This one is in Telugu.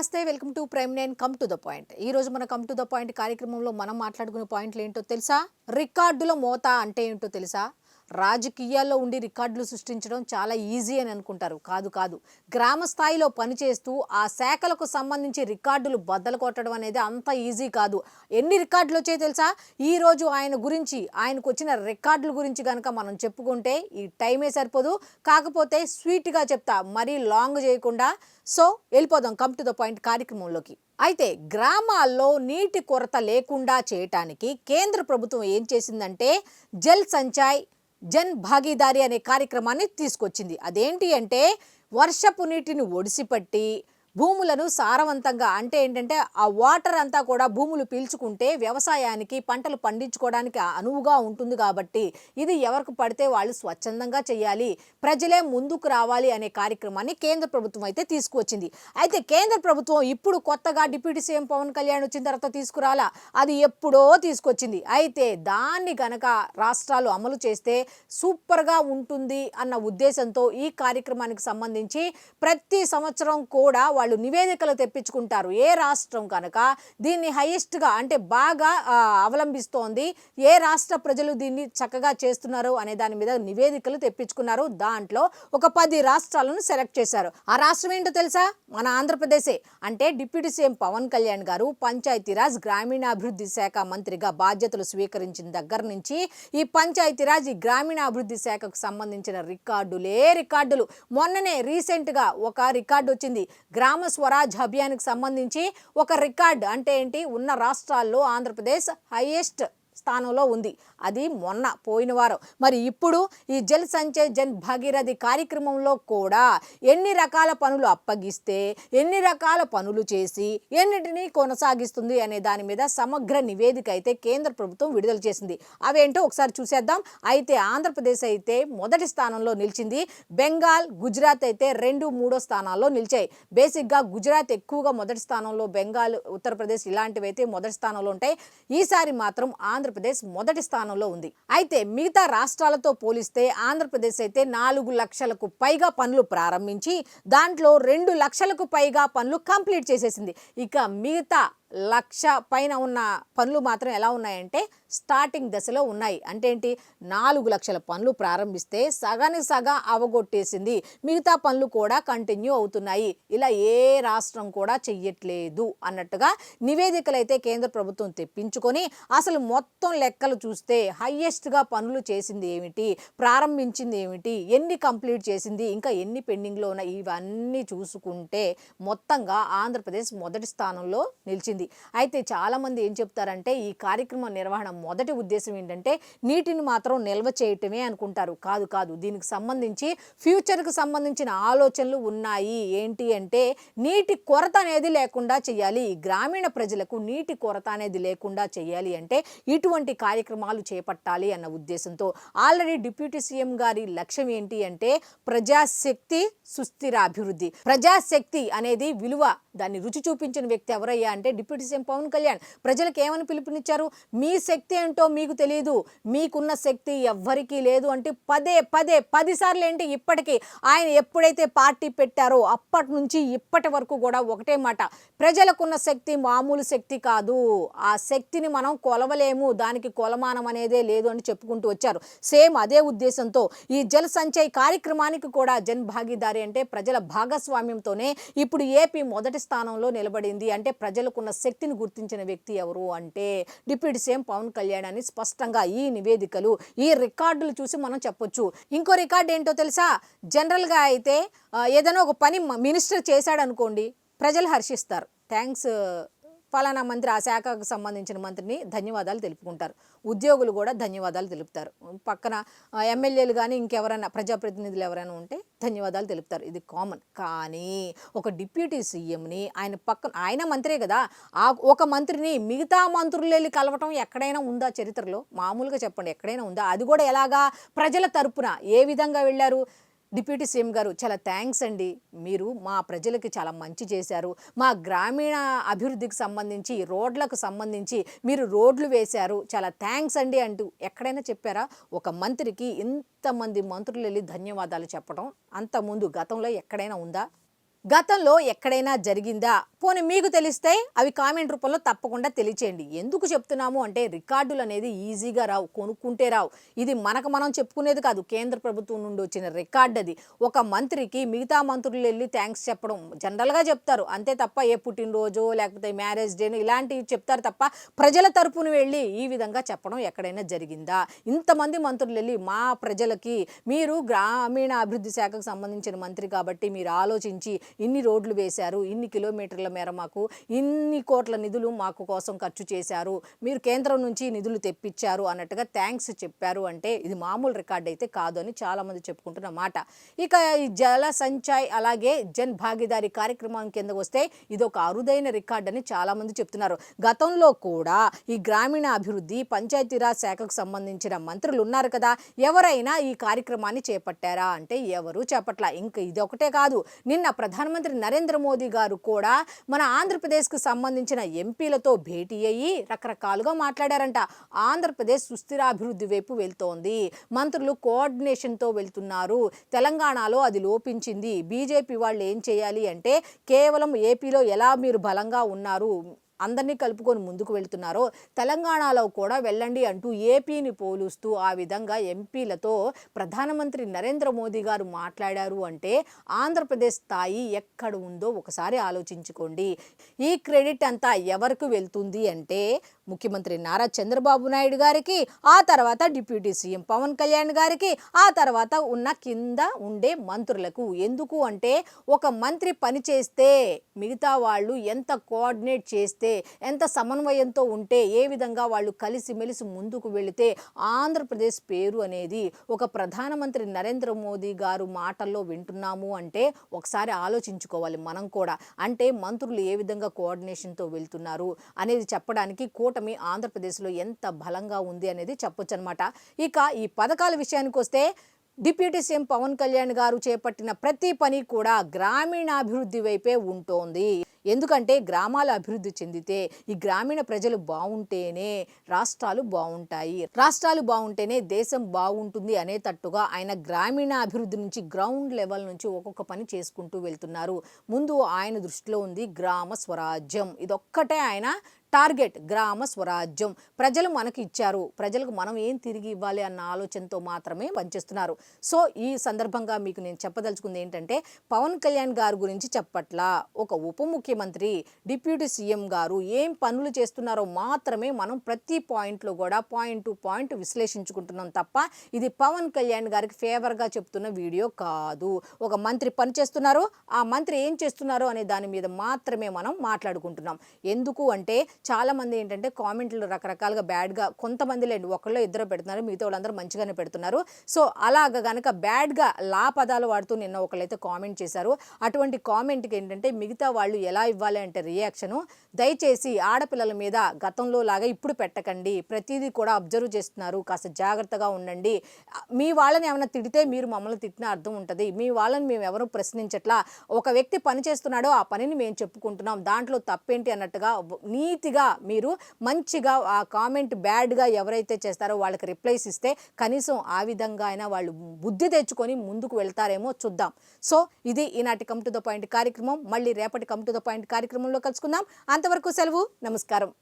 నమస్తే welcome to prime nine. Come to the point. ఈ రోజు మన కమ్ టు ద పాయింట్ కార్యక్రమంలో మనం మాట్లాడుకునే పాయింట్లు ఏంటో తెలుసా? రికార్డుల మోత అంటే ఏంటో తెలుసా? రాజకీయాల్లో ఉండి రికార్డులు సృష్టించడం చాలా ఈజీ అని అనుకుంటారు. కాదు కాదు. గ్రామ స్థాయిలో పనిచేస్తూ ఆ శాఖలకు సంబంధించి రికార్డులు బద్దలు కొట్టడం అనేది అంత ఈజీ కాదు. ఎన్ని రికార్డులు వచ్చాయో తెలుసా? ఈ రోజు ఆయన గురించి ఆయనకు వచ్చిన రికార్డుల గురించి కనుక మనం చెప్పుకుంటే ఈ టైమే సరిపోదు. కాకపోతే స్వీట్గా చెప్తా మరీ లాంగ్ చేయకుండా. సో వెళ్ళిపోదాం. కమ్ టు ద పాయింట్ కార్యక్రమంలోకి. అయితే గ్రామాల్లో నీటి కొరత లేకుండా చేయటానికి కేంద్ర ప్రభుత్వం ఏం చేసిందంటే జల్ సంచాయ్ జన్ భాగీదారి అనే కార్యక్రమాన్ని తీసుకొచ్చింది. అదేంటి అంటే వర్షపు నీటిని ఒడిసిపట్టి భూములను సారవంతంగా అంటే ఏంటంటే ఆ వాటర్ అంతా కూడా భూములు పీల్చుకుంటే వ్యవసాయానికి పంటలు పండించుకోవడానికి అనువుగా ఉంటుంది కాబట్టి ఇది ఎవరికి పడితే వాళ్ళు స్వచ్ఛందంగా చేయాలి ప్రజలే ముందుకు రావాలి అనే కార్యక్రమాన్ని కేంద్ర ప్రభుత్వం అయితే తీసుకువచ్చింది. అయితే కేంద్ర ప్రభుత్వం ఇప్పుడు కొత్తగా డిప్యూటీ సీఎం పవన్ కళ్యాణ్ వచ్చిన తర్వాత తీసుకురాలా? అది ఎప్పుడో తీసుకొచ్చింది. అయితే దాన్ని గనక రాష్ట్రాలు అమలు చేస్తే సూపర్గా ఉంటుంది అన్న ఉద్దేశంతో ఈ కార్యక్రమానికి సంబంధించి ప్రతి సంవత్సరం కూడా వాళ్ళు నివేదికలు తెప్పించుకుంటారు. ఏ రాష్ట్రం కనుక దీన్ని హైయెస్ట్గా అంటే బాగా అవలంబిస్తోంది ఏ రాష్ట్ర ప్రజలు దీన్ని చక్కగా చేస్తున్నారు అనే దాని మీద నివేదికలు తెప్పించుకున్నారు. దాంట్లో ఒక పది రాష్ట్రాలను సెలెక్ట్ చేశారు. ఆ రాష్ట్రం ఏంటో తెలుసా? మన ఆంధ్రప్రదేశే. అంటే డిప్యూటీ సీఎం పవన్ కళ్యాణ్ గారు పంచాయతీరాజ్ గ్రామీణాభివృద్ధి శాఖ మంత్రిగా బాధ్యతలు స్వీకరించిన దగ్గర నుంచి ఈ పంచాయతీరాజ్ ఈ గ్రామీణాభివృద్ధి శాఖకు సంబంధించిన రికార్డులే రికార్డులు. మొన్ననే రీసెంట్గా ఒక రికార్డు వచ్చింది. గ్రామ స్వరాజ్ అభియాన్కి సంబంధించి ఒక రికార్డ్ అంటే ఏంటి? ఉన్న రాష్ట్రాల్లో ఆంధ్రప్రదేశ్ హైయెస్ట్ స్థానంలో ఉంది. అది మొన్న పోయిన వారం. మరి ఇప్పుడు ఈ జల్ సంచయ్ జన్ భాగీరథి కార్యక్రమంలో కూడా ఎన్ని రకాల పనులు అప్పగిస్తే ఎన్ని రకాల పనులు చేసి ఎన్నిటిని కొనసాగిస్తుంది అనే దాని మీద సమగ్ర నివేదిక అయితే కేంద్ర ప్రభుత్వం విడుదల చేసింది. అవేంటో ఒకసారి చూసేద్దాం. అయితే ఆంధ్రప్రదేశ్ అయితే మొదటి స్థానంలో నిలిచింది. బెంగాల్ గుజరాత్ అయితే రెండు మూడో స్థానాల్లో నిలిచాయి. బేసిక్గా గుజరాత్ ఎక్కువగా మొదటి స్థానంలో బెంగాల్ ఉత్తరప్రదేశ్ ఇలాంటివి అయితే మొదటి స్థానంలో ఉంటాయి. ఈసారి మాత్రం ఆంధ్రప్రదేశ్ మొదటి స్థానం స్థానంలో ఉంది. అయితే మిగతా రాష్ట్రాలతో పోలిస్తే ఆంధ్రప్రదేశ్ అయితే నాలుగు లక్షలకు పైగా పనులు ప్రారంభించి దాంట్లో రెండు లక్షలకు పైగా పనులు కంప్లీట్ చేసేసింది. ఇక మిగతా లక్ష పైన ఉన్న పనులు మాత్రం ఎలా ఉన్నాయంటే స్టార్టింగ్ దశలో ఉన్నాయి. అంటే ఏంటి? నాలుగు లక్షల పనులు ప్రారంభిస్తే సగానికి సగం అవగొట్టేసింది. మిగతా పనులు కూడా కంటిన్యూ అవుతున్నాయి. ఇలా ఏ రాష్ట్రం కూడా చెయ్యట్లేదు అన్నట్టుగా నివేదికలు అయితే కేంద్ర ప్రభుత్వం తెప్పించుకొని అసలు మొత్తం లెక్కలు చూస్తే హయ్యెస్ట్గా పనులు చేసింది ఏమిటి? ప్రారంభించింది ఏమిటి? ఎన్ని కంప్లీట్ చేసింది? ఇంకా ఎన్ని పెండింగ్లో ఉన్నాయి? ఇవన్నీ చూసుకుంటే మొత్తంగా ఆంధ్రప్రదేశ్ మొదటి స్థానంలో నిలిచింది. అయితే చాలామంది ఏం చెప్తారంటే ఈ కార్యక్రమం నిర్వహణ మొదటి ఉద్దేశం ఏంటంటే నీటిని మాత్రం నిల్వ చేయటమే అనుకుంటారు. కాదు కాదు. దీనికి సంబంధించి ఫ్యూచర్కి సంబంధించిన ఆలోచనలు ఉన్నాయి. ఏంటి అంటే నీటి కొరత అనేది లేకుండా చేయాలి. గ్రామీణ ప్రజలకు నీటి కొరత అనేది లేకుండా చేయాలి అంటే ఇటువంటి కార్యక్రమాలు చేపట్టాలి అన్న ఉద్దేశంతో. ఆల్రెడీ డిప్యూటీ సీఎం గారి లక్ష్యం ఏంటి అంటే ప్రజాశక్తి సుస్థిర అభివృద్ధి ప్రజాశక్తి అనేది విలువ. దాన్ని రుచి చూపించిన వ్యక్తి ఎవరయ్యా అంటే డిప్యూటీ సీఎం పవన్ కళ్యాణ్ ప్రజలకు ఏమని పిలుపునిచ్చారు? మీ శక్తి ఏంటో మీకు తెలియదు మీకున్న శక్తి ఎవ్వరికీ లేదు అంటే పదే పదే పదిసార్లు ఏంటి ఇప్పటికీ ఆయన ఎప్పుడైతే పార్టీ పెట్టారో అప్పటి నుంచి ఇప్పటి వరకు కూడా ఒకటే మాట. ప్రజలకున్న శక్తి మామూలు శక్తి కాదు. ఆ శక్తిని మనం కొలవలేము. దానికి కొలమానం అనేదే లేదు అని చెప్పుకుంటూ వచ్చారు. సేమ్ అదే ఉద్దేశంతో ఈ జల సంచయ్ కార్యక్రమానికి కూడా జన్ భాగీదారి అంటే ప్రజల భాగస్వామ్యంతోనే ఇప్పుడు ఏపీ మొదటి స్థానంలో నిలబడింది. అంటే ప్రజలకున్న శక్తిని గుర్తించిన వ్యక్తి ఎవరు అంటే డిప్యూటీ సీఎం పవన్ కళ్యాణ్ అని స్పష్టంగా ఈ నివేదికలు ఈ రికార్డులు చూసి మనం చెప్పొచ్చు. ఇంకో రికార్డు ఏంటో తెలుసా? జనరల్గా అయితే ఏదైనా ఒక పని మినిస్టర్ చేశాడనుకోండి ప్రజలు హర్షిస్తారు. థ్యాంక్స్ ఫలానా మంత్రి ఆ శాఖకు సంబంధించిన మంత్రిని ధన్యవాదాలు తెలుపుకుంటారు. ఉద్యోగులు కూడా ధన్యవాదాలు తెలుపుతారు. పక్కన ఎమ్మెల్యేలు కానీ ఇంకెవరైనా ప్రజాప్రతినిధులు ఎవరైనా ఉంటే ధన్యవాదాలు తెలుపుతారు. ఇది కామన్. కానీ ఒక డిప్యూటీ సీఎంని ఆయన పక్కన ఆయన మంత్రే కదా. ఆ ఒక మంత్రిని మిగతా మంత్రులు వెళ్ళి కలవటం ఎక్కడైనా ఉందా చరిత్రలో? మామూలుగా చెప్పండి ఎక్కడైనా ఉందా? అది కూడా ఎలాగా ప్రజల తరపున ఏ విధంగా వెళ్ళారు? డిప్యూటీ సీఎం గారు చాలా థ్యాంక్స్ అండి. మీరు మా ప్రజలకి చాలా మంచి చేశారు. మా గ్రామీణ అభివృద్ధికి సంబంధించి రోడ్లకు సంబంధించి మీరు రోడ్లు వేశారు. చాలా థ్యాంక్స్ అండి అంటూ ఎక్కడైనా చెప్పారా? ఒక మంత్రికి ఇంతమంది మంత్రులు వెళ్ళి ధన్యవాదాలు చెప్పడం అంతకుముందు గతంలో ఎక్కడైనా ఉందా? గతంలో ఎక్కడైనా జరిగిందా? పోనీ మీకు తెలిస్తే అవి కామెంట్ రూపంలో తప్పకుండా తెలియచేయండి. ఎందుకు చెప్తున్నాము అంటే రికార్డులు అనేది ఈజీగా రావు కొనుక్కుంటే రావు. ఇది మనకు మనం చెప్పుకునేది కాదు. కేంద్ర ప్రభుత్వం నుండి వచ్చిన రికార్డ్ అది. ఒక మంత్రికి మిగతా మంత్రులు వెళ్ళి థ్యాంక్స్ చెప్పడం జనరల్గా చెప్తారు. అంతే తప్ప ఏ పుట్టినరోజు లేకపోతే మ్యారేజ్ డేను ఇలాంటివి చెప్తారు తప్ప ప్రజల తరపున వెళ్ళి ఈ విధంగా చెప్పడం ఎక్కడైనా జరిగిందా? ఇంతమంది మంత్రులు వెళ్ళి మా ప్రజలకి మీరు గ్రామీణ అభివృద్ధి శాఖకు సంబంధించిన మంత్రి కాబట్టి మీరు ఆలోచించి ఇన్ని రోడ్లు వేశారు ఇన్ని కిలోమీటర్ల మేర మాకు ఇన్ని కోట్ల నిధులు మాకు కోసం ఖర్చు చేశారు. మీరు కేంద్రం నుంచి నిధులు తెప్పించారు అన్నట్టుగా థ్యాంక్స్ చెప్పారు అంటే ఇది మామూలు రికార్డ్ అయితే కాదు అని చాలామంది చెప్పుకుంటున్న మాట. ఇక ఈ జల సంచాయ్ అలాగే జన్ భాగీదారి కార్యక్రమం కింద వస్తే ఇది ఒక అరుదైన రికార్డ్ అని చాలామంది చెప్తున్నారు. గతంలో కూడా ఈ గ్రామీణ అభివృద్ధి పంచాయతీరాజ్ శాఖకు సంబంధించిన మంత్రులు ఉన్నారు కదా ఎవరైనా ఈ కార్యక్రమాన్ని చేపట్టారా అంటే ఎవరు చేపట్ల. ఇంక ఇది ఒకటే కాదు నిన్న ప్రధానమంత్రి నరేంద్ర మోదీ గారు కూడా మన ఆంధ్రప్రదేశ్కు సంబంధించిన ఎంపీలతో భేటీ అయ్యి రకరకాలుగా మాట్లాడారంట. ఆంధ్రప్రదేశ్ సుస్థిరాభివృద్ధి వైపు వెళ్తోంది. మంత్రులు కోఆర్డినేషన్తో వెళ్తున్నారు. తెలంగాణలో అది లోపించింది. బీజేపీ వాళ్ళు ఏం చేయాలి అంటే కేవలం ఏపీలో ఎలా మీరు బలంగా ఉన్నారు? అందరినీ కలుపుకొని ముందుకు వెళ్తున్నారో తెలంగాణలో కూడా వెళ్ళండి అంటూ ఏపీని పోలుస్తూ ఆ విధంగా ఎంపీలతో ప్రధానమంత్రి నరేంద్ర మోదీ గారు మాట్లాడారు అంటే ఆంధ్రప్రదేశ్ స్థాయి ఎక్కడ ఉందో ఒకసారి ఆలోచించుకోండి. ఈ క్రెడిట్ అంతా ఎవరికి వెళ్తుంది అంటే ముఖ్యమంత్రి నారా చంద్రబాబు నాయుడు గారికి ఆ తర్వాత డిప్యూటీ సీఎం పవన్ కళ్యాణ్ గారికి ఆ తర్వాత ఉన్న కింద ఉండే మంత్రులకు. ఎందుకు అంటే ఒక మంత్రి పని చేస్తే మిగతా వాళ్ళు ఎంత కోఆర్డినేట్ చేస్తే ఎంత సమన్వయంతో ఉంటే ఏ విధంగా వాళ్ళు కలిసిమెలిసి ముందుకు వెళితే ఆంధ్రప్రదేశ్ పేరు అనేది ఒక ప్రధానమంత్రి నరేంద్ర మోదీ గారు మాటల్లో వింటున్నాము అంటే ఒకసారి ఆలోచించుకోవాలి మనం కూడా. అంటే మంత్రులు ఏ విధంగా కోఆర్డినేషన్తో వెళ్తున్నారు అనేది చెప్పడానికి కూటమి ఆంధ్రప్రదేశ్లో ఎంత బలంగా ఉంది అనేది చెప్పొచ్చు అనమాట ఇక ఈ పథకాల విషయానికి వస్తే డిప్యూటీ సీఎం పవన్ కళ్యాణ్ గారు చేపట్టిన ప్రతి పని కూడా గ్రామీణాభివృద్ధి వైపే ఉంటోంది. ఎందుకంటే గ్రామాలు అభివృద్ధి చెందితే ఈ గ్రామీణ ప్రజలు బాగుంటేనే రాష్ట్రాలు బాగుంటాయి. రాష్ట్రాలు బాగుంటేనే దేశం బాగుంటుంది అనేటట్టుగా ఆయన గ్రామీణ అభివృద్ధి నుంచి గ్రౌండ్ లెవెల్ నుంచి ఒక్కొక్క పని చేసుకుంటూ వెళ్తున్నారు. ముందు ఆయన దృష్టిలో ఉంది గ్రామ స్వరాజ్యం. ఇదొక్కటే ఆయన టార్గెట్ గ్రామ స్వరాజ్యం. ప్రజలు మనకు ఇచ్చారు. ప్రజలకు మనం ఏం తిరిగి ఇవ్వాలి అన్న ఆలోచనతో మాత్రమే పనిచేస్తున్నారు. సో ఈ సందర్భంగా మీకు నేను చెప్పదలుచుకుంది ఏంటంటే పవన్ కళ్యాణ్ గారి గురించి చెప్పట్లా. ఒక ఉప ముఖ్యమంత్రి డిప్యూటీ సీఎం గారు ఏం పనులు చేస్తున్నారో మాత్రమే మనం ప్రతి పాయింట్లో కూడా పాయింట్ టు పాయింట్ విశ్లేషించుకుంటున్నాం తప్ప ఇది పవన్ కళ్యాణ్ గారికి ఫేవర్గా చెప్తున్న వీడియో కాదు. ఒక మంత్రి పని చేస్తున్నారు. ఆ మంత్రి ఏం చేస్తున్నారు అనే దాని మీద మాత్రమే మనం మాట్లాడుకుంటున్నాం. ఎందుకు అంటే చాలా మంది ఏంటంటే కామెంట్లు రకరకాలుగా బ్యాడ్గా కొంతమంది లేండి ఒకళ్ళు ఇద్దరు పెడుతున్నారు మిగతా వాళ్ళందరూ మంచిగానే పెడుతున్నారు. సో అలాగ కనుక బ్యాడ్గా లా పదాలు వాడుతూ నిన్న ఒకళ్ళైతే కామెంట్ చేశారు. అటువంటి కామెంట్కి ఏంటంటే మిగతా వాళ్ళు ఎలా ఇవ్వాలి అంటే రియాక్షను దయచేసి ఆడపిల్లల మీద గతంలో లాగా ఇప్పుడు పెట్టకండి. ప్రతిదీ కూడా అబ్జర్వ్ చేస్తున్నారు. కాస్త జాగ్రత్తగా ఉండండి. మీ వాళ్ళని ఏమైనా తిడితే మీరు మమ్మల్ని తిట్టిన అర్థం ఉంటుంది. మీ వాళ్ళని మేము ఎవరు ప్రశ్నించట్లా? ఒక వ్యక్తి పని చేస్తున్నాడో ఆ పనిని మేము చెప్పుకుంటున్నాం. దాంట్లో తప్పేంటి అన్నట్టుగా నీతి నీతిగా మీరు మంచిగా ఆ కామెంట్ బ్యాడ్గా ఎవరైతే చేస్తారో వాళ్ళకి రిప్లైస్ ఇస్తే కనీసం ఆ విధంగా అయినా వాళ్ళు బుద్ధి తెచ్చుకొని ముందుకు వెళ్తారేమో చూద్దాం. సో ఇది ఈనాటి కమ్ టు ద పాయింట్ కార్యక్రమం. మళ్ళీ రేపటి కమ్ టు ద పాయింట్ కార్యక్రమంలో కలుసుకుందాం. అంతవరకు సెలవు. నమస్కారం.